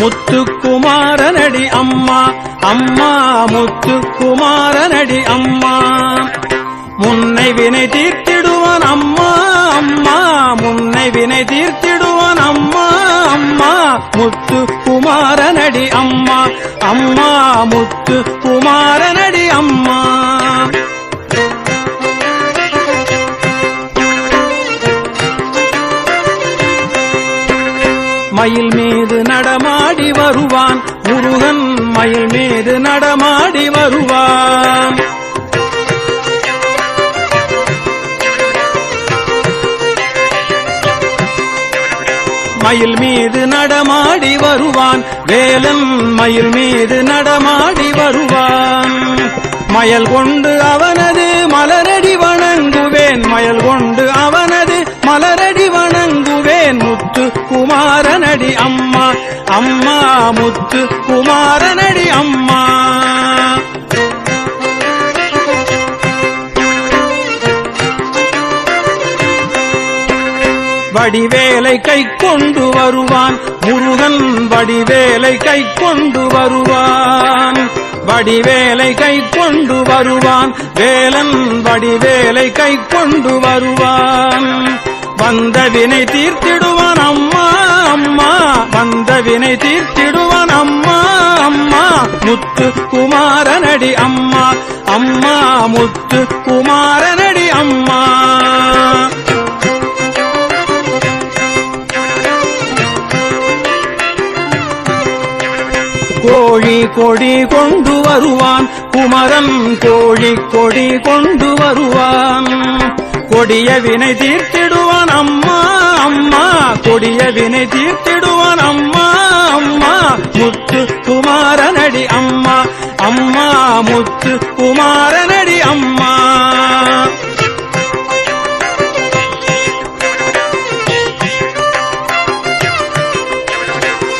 முத்துக்குமாரனடி அம்மா அம்மா முத்துக்குமாரனடி அம்மா. முன்னை வினை தீர்த்திடுவான் அம்மா அம்மா முன்னை வினை தீர்த்திடுவான் மயில் மீது நடமாடி வருவான். மயில் மீது நடமாடி வருவான். வேலன் மயில் மீது நடமாடி வருவான். மயல் கொண்டு அவனது மலரடி வணங்குவேன். மயல் கொண்டு அவனது மலரடி வணங்குவேன். முத்து குமாரனடி அம்மா அம்மா முத்து குமாரனடி அம்மா. வடிவேலை கை கொண்டு வருவான். முருகன் வடிவேலை கை கொண்டு வருவான். வடிவேலை கை கொண்டு வருவான். வேலன் வடிவேலை கை கொண்டு வருவான். வந்த வினை தீர்த்திடுவான் அம்மா. அம்மா வந்த வினை தீர்த்திடுவான் அம்மா அம்மா. முத்து குமாரனடி அம்மா அம்மா முத்து குமாரனடி அம்மா. கோழி கொடி கொண்டு வருவான் குமரன் கோழி கொடி கொண்டு வருவான். கொடிய வினை தீர்த்திடுவான் அம்மா. அம்மா கொடிய வினை தீர்த்திடுவான் அம்மா அம்மா. முத்து குமாரனடி அம்மா அம்மா. முத்து குமாரனடி அம்மா.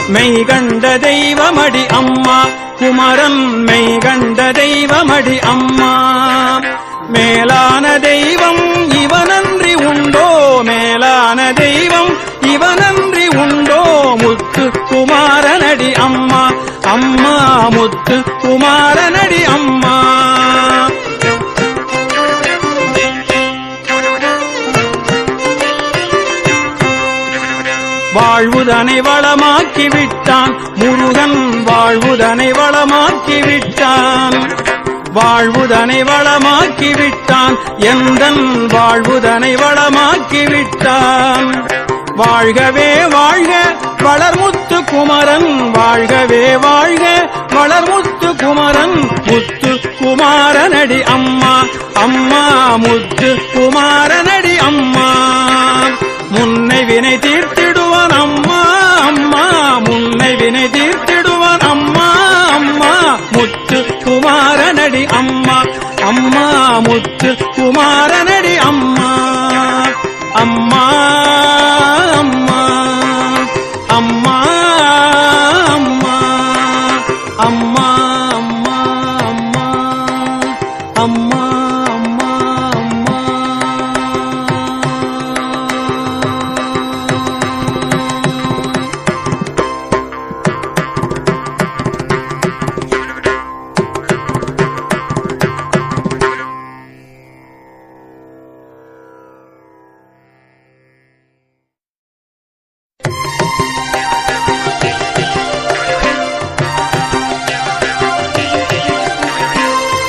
மெய் கண்ட தெய்வமடி அம்மா. குமரன் மெய் கண்ட தெய்வமடி அம்மா. மேலான தெய்வம் குமாரனடி அம்மா அம்மா முத்து குமாரனடி அம்மா. வாழ்வுதனை வளமாக்கி விட்டான் முருகன் வாழ்வுதனை வளமாக்கி விட்டான். வாழ்வுதனை வளமாக்கி விட்டான் எந்தன் வாழ்வுதனை வளமாக்கி விட்டான். வாழ்கவே வாழ்க வளர்முத்து குமரன். வாழ்கவே வாழ்க வளர்முத்து குமரன். முத்து குமாரனடி அம்மா அம்மா முத்து குமாரனடி அம்மா. முன்னை வினை தீர்த்திடுவான் அம்மா அம்மா. முன்னை வினை தீர்த்திடுவான் அம்மா அம்மா. முத்து குமாரனடி அம்மா அம்மா. முத்து குமாரனடி அம்மா.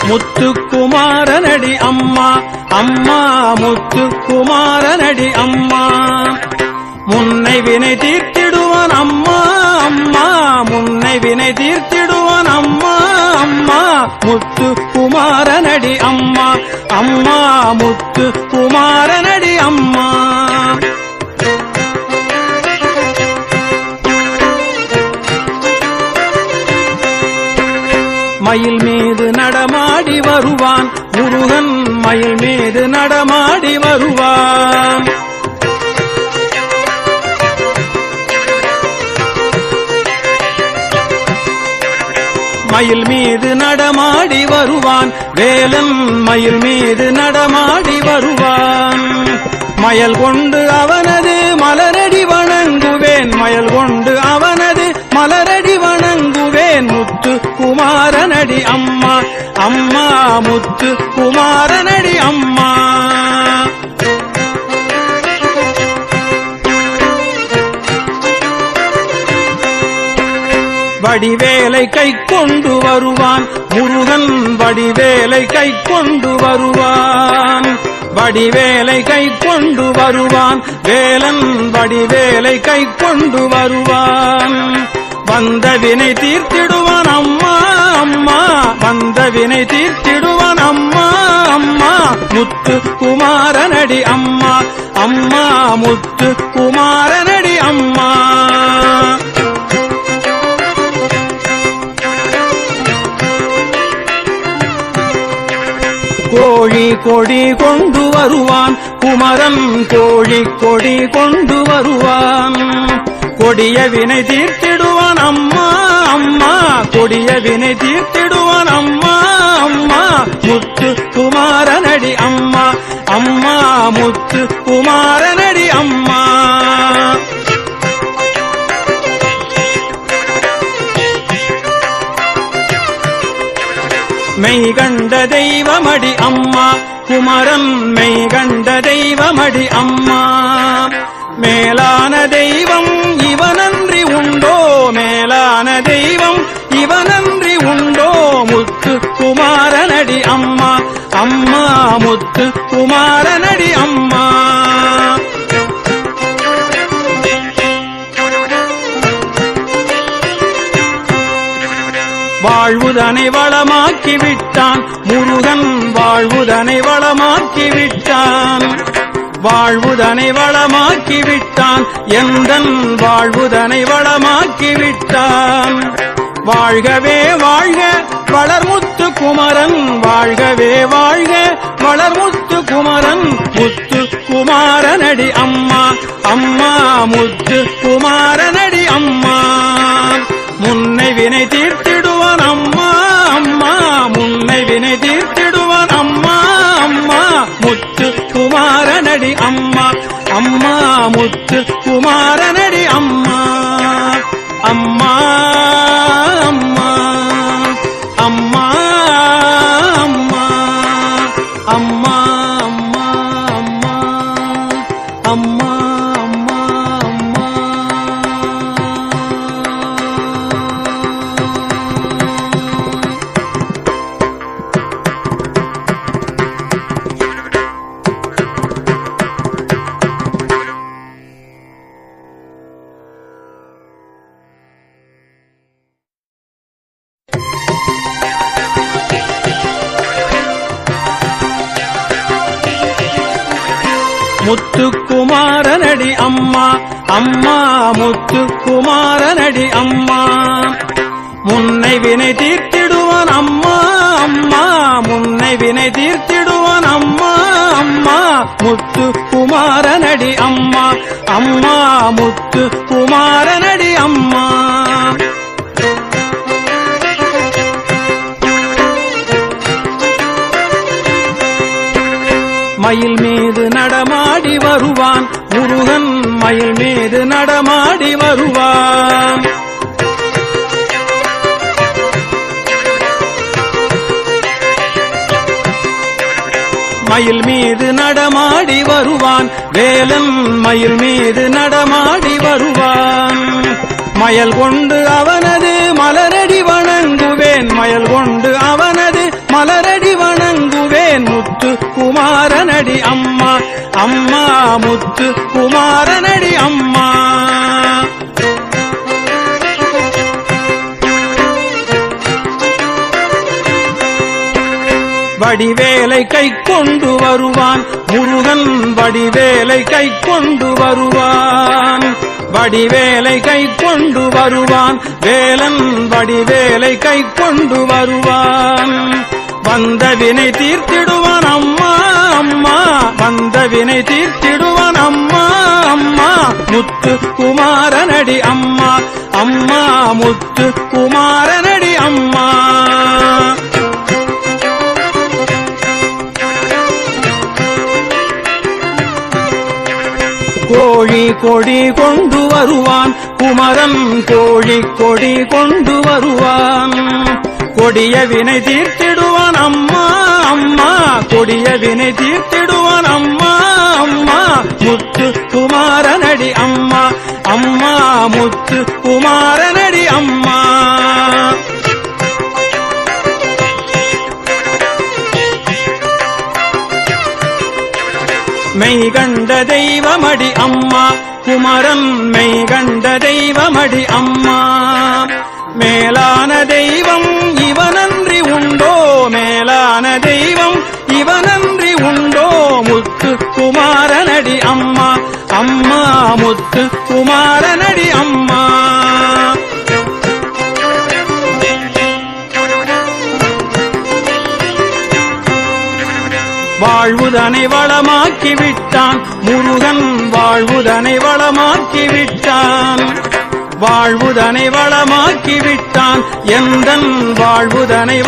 முத்துக்குமாரனடி அம்மா அம்மா முத்துக்குமாரனடி அம்மா. முன்னை வினை தீர்த்திடுவான் அம்மா அம்மா. முன்னை வினை தீர்த்திடுவான் அம்மா அம்மா. முத்துக்குமாரனடி அம்மா அம்மா. முத்துக்குமாரனடி அம்மா. வருவான். முருகன் மயில் மீது நடமாடி வருவான். மயில் மீது நடமாடி வருவான். வேலன் மயில் மீது நடமாடி வருவான். மயல் கொண்டு அவனது மலரடி வணங்குவேன். மயல் கொண்டு அவன் முத்து குமாரனடி அம்மா அம்மா முத்து குமாரனடி அம்மா. வடிவேலை கை கொண்டு வருவான் முருகன் வடிவேலை கை கொண்டு வருவான். வடிவேலை கை கொண்டு வருவான் வேலன் வடிவேலை கை கொண்டு வருவான். வந்த வினை தீர்த்திடுவான் அம்மா அம்மா. வந்த வினை தீர்த்திடுவான் அம்மா அம்மா. முத்து குமாரனடி அம்மா அம்மா. முத்து குமாரனடி அம்மா. கோழி கொடி கொண்டு வருவான் குமரன் கோழி கொடி கொண்டு வருவான். கொடிய வினை தீர்த்திடுவான் தீர்த்திடுவான் அம்மா அம்மா கொடிய வினை தீர்த்திடுவான் அம்மா அம்மா. முத்து குமாரனடி அம்மா அம்மா முத்து குமாரனடி அம்மா. மெய் கண்ட தெய்வமடி அம்மா குமரன் மெய் கண்ட தெய்வமடி அம்மா. மேலான தெய்வம் சிவனன்றி உண்டோ முத்து குமாரனடி அம்மா அம்மா முத்து குமாரனடி அம்மா. வாழ்வுதனை வளமாக்கி விட்டான் முருகன் வாழ்வுதனை வளமாக்கி விட்டான். வாழ்வுதனை வளமாக்கி விட்டான் எந்தன் வாழ்வுதனை வளமாக்கி விட்டான். வாழ்கவே வாழ்க வளர்முத்து குமரன் வாழ்கவே வாழ்க வளர்முத்து குமரன் முத்து குமாரனடி அம்மா அம்மா முத்து குமாரன் அம்மா முத்து குமாரனடி அம்மா. முன்னை வினை தீர்த்திடுவான் அம்மா அம்மா. முன்னை வினை தீர்த்திடுவான் அம்மா அம்மா. முத்து குமாரனடி அம்மா. அம்மா முத்து குமாரனடி அம்மா. மயில் மீது நடமாடி வருவான். முருகன் மயில் மீது நடமாடி வருவான். மயில் மீது நடமாடி வருவான். வேலன் மயில் மீது நடமாடி வருவான். மயல் கொண்டு அவனது மலரடி வணங்குவேன். மயல் கொண்டு குமாரனடி அம்மா அம்மா முத்து குமாரனடி அம்மா. வடிவேலை கை கொண்டு வருவான் முருகன் வடிவேலை கை கொண்டு வருவான். வடிவேலை கை கொண்டு வருவான் வேலன் வடிவேலை கை கொண்டு வருவான். வந்த வினை தீர்த்திடுவான் அம்மா அம்மா. வந்த வினை தீர்த்திடுவான் அம்மா அம்மா. முத்து குமாரனடி அம்மா அம்மா. முத்து குமாரனடி அம்மா. கோழி கொடி கொண்டு வருவான் குமரன் கோழி கொடி கொண்டு வருவான். கொடிய வினை தீர்த்திடுவான் அம்மா அம்மா. கொடிய வினை தீர்த்திடுவான் அம்மா அம்மா. முத்து குமாரனடி அம்மா அம்மா. முத்து குமாரனடி அம்மா. மெய் கண்ட தெய்வமடி அம்மா. குமரன் மெய் கண்ட தெய்வமடி அம்மா. மேலான தெய்வம் இவனன்றி உண்டோ மேலான தெய்வம்? இவனன்றி உண்டோ முத்து குமாரனடி அம்மா? அம்மா முத்து குமாரனடி அம்மா. வாழ்வுதனை வளமாக்கி விட்டான் முருகன் வாழ்வுதனை வளமாக்கி விட்டான் வாழ்வுதனை வளமாக்கிவிட்டான். எந்தன் வாழ்வுதனை